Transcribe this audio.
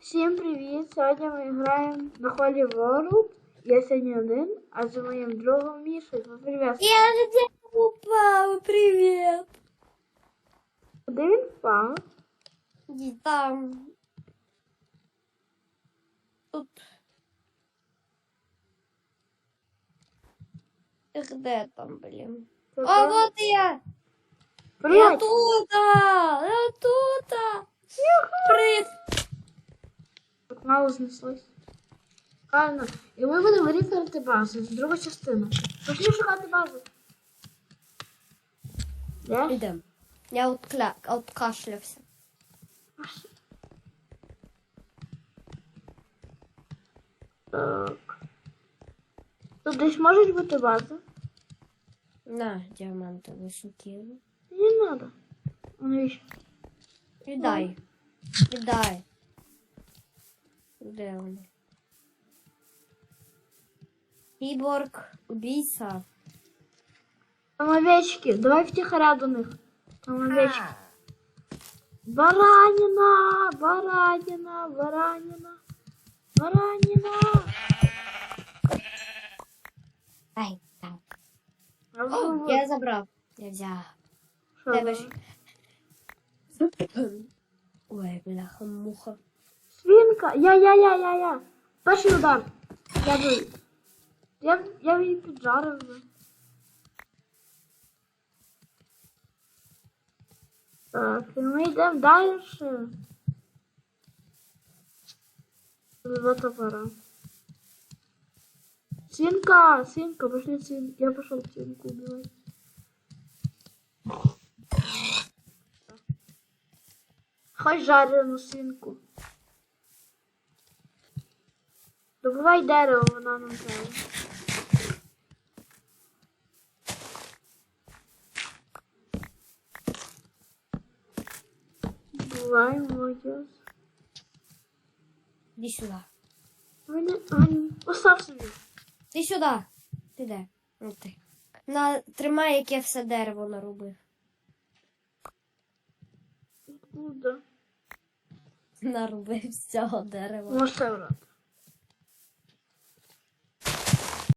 Всім привіт! Сьогодні ми граємо на Холі World. Я сьогодні один, а за моїм другом Мішою. Привіт. Я же тебя упал, привет. Куди він впав? Там. Тут. Эх, Где там, блин? Це А де? вот я! Я Привіт! тут! Я тут! Привет! Мало знеслось. Правильно. І ми будемо ріферити базу. Друга частина. Пошли шукати базу. Де? Идем. Я откля... откашлялся. Так. Тут десь можуть бути бази? На, диамантовый шокиру. Не треба. Навіщо? Віддай. Віддай. Де вони? Кіборг, убійця. Там овечки. Давай втихаря до них. Там овечки. Баранина, баранина, баранина, баранина. Ай, так. А О, я забрав. Я взяв. Що Тебе ж. Ой, бляха, муха. Свинка, я, я, я, я, я. Перший удар. Я би. Я, я її піджарив. Так, і ми йдемо далі. Два топора. Свинка, свинка, пошли свинку. Я пошел свинку убивать. Хоть жарену свинку. Добувай дерево, вона нам треба. Бувай, молодець. Іди сюди. Вони, вони, постав собі. Ти сюди. Ти де? Ну ти. На, тримай, як я все дерево нарубив. Куда? Нарубив з цього дерева. Можеш це брати.